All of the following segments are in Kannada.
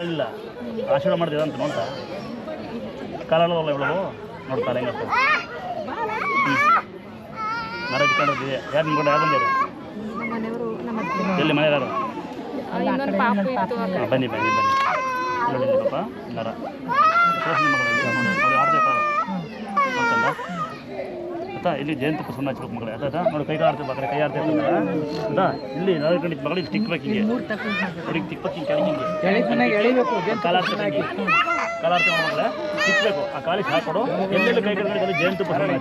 ಇಲ್ಲ. ಆಶೀರ್ವಾದ ಮಾಡ್ತೀರ ಅಂತ ನೋಡ್ತಾ. ಕಾಲಲ್ಲ ಇವಳು. ನೋಡ್ತಾರೆ ಕಾಲ ಹೆಂಗಪ್ಪ. ಮರ ಇಟ್ಕೊಂಡಿರ್ತೀವಿ ಯಾರು ಯಾರು ನಮ್ಮ ಎಲ್ಲಿ ಮನೆ ಯಾರು ಬನ್ನಿ ಬನ್ನಿ ಬನ್ನಿ. ಪಾಪ. ನರ ನೋಡಿ ಆಯ್ತಾ ಇಲ್ಲಿ ಜಯಂತಿ ಪ್ರಸನ್ನ ಹಚ್ಬೇಕು ಮಗಳೇ ಆಯ್ತಾ ನೋಡಿ ಕೈ ಆಡ್ತೀವಿ ಬಾಕ್ರೆ ಕೈ ಆಡ್ತಾ ಆಯ್ತಾ ಇಲ್ಲಿ ನಾವು ಕಂಡಿದ್ದು ಮಗಳಿಗೆ ಸ್ಟಿಕ್ ಬೇಕು ಹಿಂಗೆ. ಅವ್ರಿಗೆ ತಿಕ್ಬೇಕು ಹಿಂಗೆ ಕೆಳಗೆ ಹಿಂಗೆ. ಎಳಿಬೇಕು ಕಾಲಾಡ್ತೀವಿ ಕಾಲಾಡ್ತೀವಿ ಮಗಳೇ ತಿಕ್ಬೇಕು. ಆ ಕಾಲಿಗೆ ಹಾಕೊಡು ಎಲ್ಲೆಲ್ಲಿ ಕೈ ಕಡೆ ಜಯಂತಿ ಪ್ರಸನ್ನ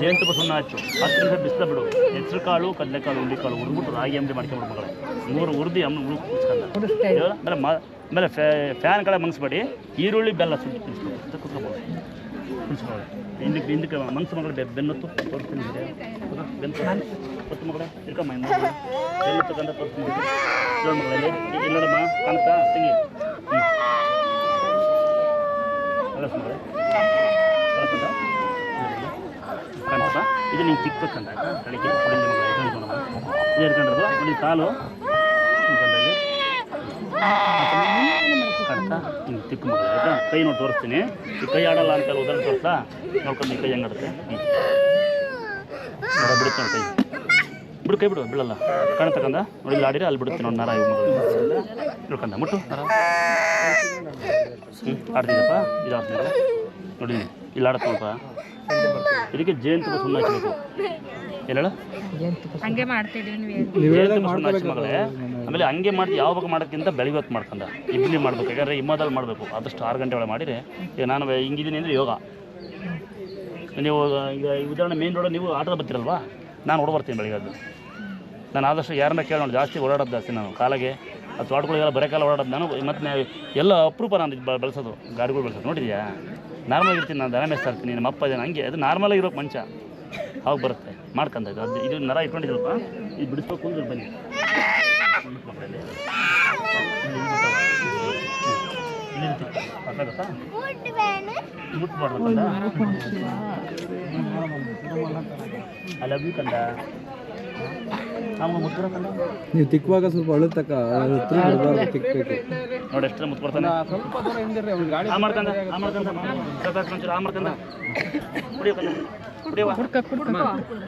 ಜಯಂತಿ ಸುಣ್ಣ ಹಚ್ಚು ಹತ್ತು ನಿಮಿಷ ಬಿಸಿಲ ಬಿಡು. ಹೆಸರು ಕಾಳು ಕಡಲೆಕಾಳು ಹುಳ್ಳಿಕಾಳು ಹುಡ್ಬಿಟ್ಟು ರಾಗಿ ಅಂಬಿ ಮಾಡ್ಕೊಂಡ್ಬಿಡು ಮಗಳೇ. ಮೂರು ಹುರಿದು ಅಮ್ಮ ಹುಡುಗ ಕುಡಿಸ್ಕೊಂಡ ಮ ಆಮೇಲೆ ಫ್ಯಾನ್ ಕಡೆ ಮಂಗಿಸ್ಬೇಡಿ ಈರುಳ್ಳಿ ಬೆಲ್ಲ ಸುಟ್ಟು ತಿನ್ಸ್ಬೇಕು ಕುತ್ಕೋಬೋದು ಕುಡಿಸ್ಬೋದು ಹಿಂದಕ್ಕೆ ಹಿಂದಕ್ಕೆ ಮನ್ಸು ಮಗಳು ಬೆ ಬೆನ್ನತ್ತು ತೋರಿಸ್ತೀನಿ? ಬೆನ್ನು ಹೊತ್ತು ಮಗಳೇ? ಇರ್ಕಮ್ಮ ಬೆನ್ನು ತಗೊಂಡ ತೋರಿಸ್ತೀನಿ ಮಗಳಲ್ಲಿ ನೋಡು ಮಗಳೇ ಇಲ್ಲಿ ಇಲ್ಲಿ ನೋಡಮ್ಮ ಕಾಣುತ್ತಾ ತೆಗಿ ಹ್ಞೂ ಅಲ್ಲ ಮಗಳೇ? ಕಾಣ್ತದ ಇದು ಕಡೆಗೆ ಹೊಡಿಲಿ ಮಗಳೇ. ಇದು ನೋಡಿ ಕಾಲು ಹಿಂಗೆ ತಿಕ್ಕು ಮಗ ಕೈ ನೋಡಿ ತೋರಿಸ್ತೀನಿ ಈ ಕೈ ಆಡಲ್ಲ ಅಂತ ಉದಾಹರಣೆ ತೋರಿಸ್ತಾ ನೋಡ್ಕೊಂಡು ಈ ಕೈ ಹೆಂಗಾಡುತ್ತೆ ಹ್ಞೂ ನೋಡ ಬಿಡುತ್ತೆ ಕೈ ಬಿಡು ಕೈ ಬಿಡು ಬಿಡಲ್ಲ ಕಾಣ್ತಕ್ಕಂದ ನೋಡಿ ಇಲ್ಲಿ ಆಡಿದ್ರೆ ಅಲ್ಲಿ ಬಿಡುತ್ತೆ ನೋಡಿ ನರ ಇವು ತಿಳ್ಕೊಂಡ ಮುಟ್ಟು ನರ ಹ್ಞೂ ಆಡ್ತಿದ್ದಪ್ಪ ಇದು ಆಡ್ತೀನಿ ನೋಡಿ ಇಲ್ಲಿ ಆಡತ್ತೆ ನೋಡಪ್ಪ ಇದಕ್ಕೆ ಜೇನುತುಪ್ಪ ಸುಮ್ಮನೆ ಹಚ್ಚಬೇಕು ಹೇಳು ಹಂಗೆ ಸುಣ್ಣ ಮಗಳೇ. ಆಮೇಲೆ ಹಂಗೆ ಮಾಡಿ ಯಾವಾಗ ಮಾಡೋಕ್ಕಿಂತ ಬೆಳಿಗ್ಗೆ ಹೊತ್ತು ಮಾಡ್ಕೊಂಡ ಇಡ್ಲಿ ಮಾಡ್ಬೇಕು ಯಾಕಂದ್ರೆ ಹಿಮದಲ್ಲಿ ಮಾಡಬೇಕು. ಆದಷ್ಟು ಆರು ಗಂಟೆ ಒಳಗೆ ಮಾಡಿರಿ. ಈಗ ನಾನು ಹಿಂಗಿದ್ದೀನಿ ಅಂದರೆ ಯೋಗ. ನೀವು ಈಗ ಉದಾಹರಣೆ ಮೇನ್ ರೋಡ್ ನೀವು ಆಟದ ಬರ್ತೀರಲ್ವಾ? ನಾನು ಹೊಡ ಬರ್ತೀನಿ ಬೆಳಿಗ್ಗೆ ಅದು ನಾನು ಆದಷ್ಟು ಯಾರನ್ನ ಕೇಳೋಣ ನೋಡಿ ಜಾಸ್ತಿ ಓಡಾಡೋದು ಜಾಸ್ತಿ ನಾನು. ಕಾಲಾಗೆ ಅದು ತೋಟಗಳಿಗೆಲ್ಲ ಬರೀ ಕಾಲ ಓಡಾಡೋದು ನಾನು. ಮತ್ತು ಎಲ್ಲ ಅಪರೂಪ ನಾನು ಬೆಳೆಸೋದು ಗಾಡಿಗಳು ಬೆಳೆಸೋದು. ನೋಡಿದ್ಯಾ? ನಾರ್ಮಲ್ ಇರ್ತೀನಿ ನಾನು ದನ ಮೇಯಿಸ್ತಾ ಇರ್ತೀನಿ, ನಮ್ಮ ಅಪ್ಪ ಇದ್ದಾನೆ ಹಂಗೆ, ಅದು ನಾರ್ಮಲ್ ಆಗಿರೋ ಮನುಷ್ಯ. ಅವಾಗ ಬರುತ್ತೆ ಮಾಡ್ಕೊಂಡ ಇದು ಅದು, ಇದು ನರ ಇಟ್ಕೊಂಡಿದ್ರಪ್ಪ ಇದು ಬಿಡಿಸ್ಬೇಕು ಅಂದ್ರೆ ಬನ್ನಿ. ಐ ನಾವು ತಿಕ್ಕುವಾಗ ಸ್ವಲ್ಪ ಅಳುತ್ತಕ್ಕ ತಿಕ್ಕಬೇಕು ನೋಡಿ ಎಷ್ಟು ಮುತ್ಕೊಡ್ತಾನೆ ಬರ್ತಾನೆ? ಸ್ವಲ್ಪ ದೂರ ಹಿಂದಿರ್ರಿ ಅವ್ನಿಗೆ ಗಾಡಿ ಆ ಮಾಡ್ಕಂದ ಆ ಮಾಡ್ಕಂದ ಸಾಕಾಗ್ತದೆ ಒಂಚೂರು ಆ ಮಾಡ್ಕಂದ. ಕುಡಿಯೋ ಕಂದ. ಕುಡಿಯವ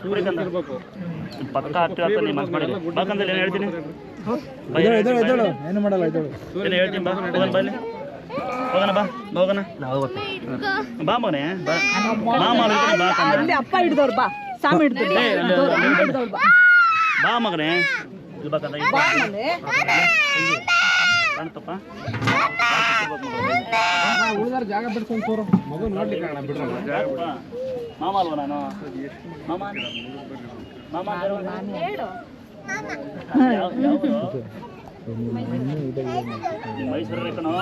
ಕುಡಿಕಂದ ಇರ್ಬೇಕು ಪಕ್ಕ ಹತ್ತು ಹತ್ತು ನೀವು ಮನ್ಸು ಮಾಡಿಲ್ಲ ಬಾಕಂದಲ್ಲಿ ಏನು ಹೇಳ್ತೀನಿ? ಏನು ಮಾಡಲ್ಲ ಏನು ಹೇಳ್ತೀನಿ ಬಾ. ಹೋಗೋಣ ಬನ್ನಿ ಹೋಗೋಣ ಬಾ. ಹೋಗೋಣ. ಬಾ ಮನೆ ಬಾ. ಕಂದ. ಅಪ್ಪ ಹಿಡ್ದವ್ರು ಬಾ. ಸಾಮಿ ಹಿಡ್ದವ್ರು ಬಾ. ಮಗನೇ. ಇಲ್ಲಿ ಬಾ ಕಂದ ಬಾ. ತಂಗಿ, ಕಾಣ್ತಪ್ಪ ಉಳಿದಾರ ಜಾಗ ಬಿಡ್ಕೊಂಡು ತೋರು. ಮಗು ನೋಡ್ಲಿಕ್ಕೆ ಕಾರಣ ಬಿಡ್ರಲ್ಲ ಯಾಕಪ್ಪ? ಮಾಮ ಅಲ್ವ ನಾನು? ಮಾಮ? ಮಾಮ ಮೈಸೂರಲ್ಲೇ ಕಣೋ.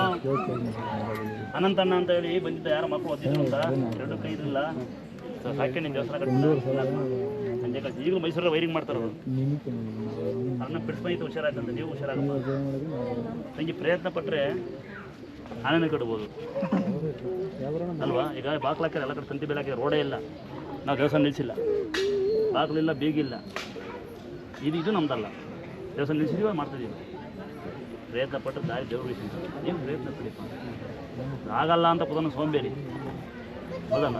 ಅನಂತ ಅಣ್ಣ ಅಂತ ಹೇಳಿ ಬಂದಿದ್ದ ಯಾರ ಮಕ್ಕಳು ಓದಿದ್ರು ಅಂತ. ಎರಡು ಕೈ ಇರಲಿಲ್ಲ ಸಾಕಿನಿ ದೇವಸ್ಥಾನ ಕಟ್ಟಿಲ್ಲ ಸಂಜೆ ಈಗಲೂ ಮೈಸೂರಲ್ಲಿ ವೈರಿಂಗ್ ಮಾಡ್ತಾರೆ ಅವರು. ಅನ್ನ ಬಿಡಿಸ್ಬಂದಿತ್ತು ಅಂತ ನೀವು ಹುಷಾರಾಗಲ್ಲ ನನಗೆ ಪ್ರಯತ್ನ ಪಟ್ಟರೆ ಆನಂದ ಕಟ್ಬೋದು. ಅಲ್ವಾ? ಈಗ ಬಾಕ್ಲು ಹಾಕಿದ್ರೆ ಎಲ್ಲ ಕಡೆ ತಂತಿ ಬೇಲೆ ಹಾಕಿದ್ರೆ ರೋಡೇ ಇಲ್ಲ. ನಾವು ದೇವಸ್ಥಾನ ನಿಲ್ಲಿಸಿಲ್ಲ ಬಾಕ್ಲಿಲ್ಲ ಬೀಗಿಲ್ಲ ಇದು ಇದು ನಮ್ದಲ್ಲ. ದೇವಸ್ಥಾನ ನಿಲ್ಲಿಸಿದೀವ ಮಾಡ್ತಿದ್ದೀವಿ ಪ್ರಯತ್ನ ಪಟ್ಟರೆ ದಾರಿ ದೇವ್ರಿಗೆ ನೀವು ಪ್ರಯತ್ನ ಪಡಿಪ್ಪ ಆಗಲ್ಲ ಅಂತ ಪದನ ಸೋಂಬೇರಿ. ಹೌದಮ್ಮ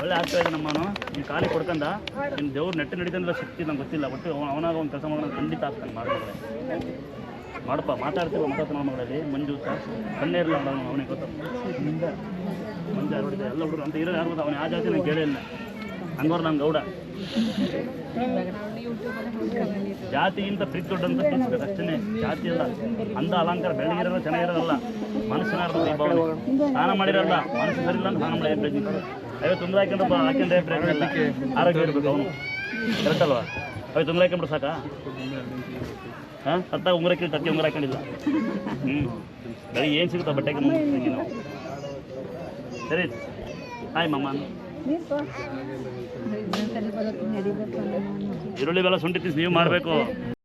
ಒಳ್ಳೆ ಆಗ್ತಾ ಇದೆ ನಮ್ಮನು ನೀನು ಖಾಲಿ ಕೊಡ್ಕಂದ ನಿನ್ನ ದೇವ್ರು ನೆಟ್ಟು ನಡೀತಂದ್ರೆ ಶಕ್ತಿ ನಂಗೆ ಗೊತ್ತಿಲ್ಲ, ಒಟ್ಟು ಅವ, ಅವನಾಗ ಒಂದು ಕೆಲಸ ಮಾಡೋಣ ಖಂಡಿತ ಆಗ್ತಾನೆ ಮಾಡ್ತಾರೆ ಮಾಡಪ್ಪ ಮಾತಾಡ್ತೀವಿ ಮಾತಾಡ್ತಾನೆ ಮಗಳಲ್ಲಿ, ಮಂಜು ಕಣ್ಣೇ ಇರಲ್ಲ ಅವನು ಅವನಿಗೆ ಗೊತ್ತ. ಮಂಜು. ಯಾರು ಎಲ್ಲ ಹುಡುಗರು ಅಂತ ಇರೋ ಯಾರು ಗೊತ್ತ? ಅವನು ಆ ಜಾತಿ ನಂಗೆ ಕೇಳಿಲ್ಲ ಹಂಗವ್ರು ನಮ್ಮ ಗೌಡ. ಜಾತಿಗಿಂತ ಪ್ರೀತಿ ದೊಡ್ಡಂತ ಪ್ರೀತಿಸ್ಬೇಕು ಅಷ್ಟೇ ಜಾತಿ ಅಲ್ಲ. ಅಂದ ಅಲಂಕಾರ ಬೆಳಗಿರಲ್ಲ ಚೆನ್ನಾಗಿರೋಲ್ಲ ಮನಸ್ಸಿನ ಸ್ನಾನ ಮಾಡಿರಲ್ಲ ಮನಸ್ಸು ಸರಿಲ್ಲ ಸ್ನಾನ ಮಾಡಿ ಪ್ರಯತ್ನ ತುಂಬ ತೊಂದರೆ ಹಾಕೊಂಡ್ರೆ ಬಾ ಹಾಕೊಂಡ್ರೆ ಪ್ರಯತ್ನ ಇಲ್ಲ ಆರೋಗ್ಯ ಇರಬೇಕು. ಅವನು ಕರೆಕ್ಟ್ ಅಲ್ವಾ? ಐವತ್ತು ತೊಂದರೆ ಹಾಕೊಂಡ್ರೆ ಸಾಕಾ? ಹಾಂ? ಹತ್ತ ಉಂಗುರ ಹಾಕಿ ತತ್ತಿ ಉಂಗುರ ಹಾಕೊಂಡಿಲ್ಲ ಹ್ಞೂ ಬೆಳಿಗ್ಗೆ ಏನು ಸಿಗುತ್ತಾ ಬಟ್ಟೆಗೆ ನಾವು. ಸರಿ ಹಾಯ್ ಮಮ್ಮ ಈರುಳ್ಳಿ ಬೆಲ್ಲ ಶುಂಠಿ ತಿನ್ಸಿ ನೀವು ಮಾಡಬೇಕು.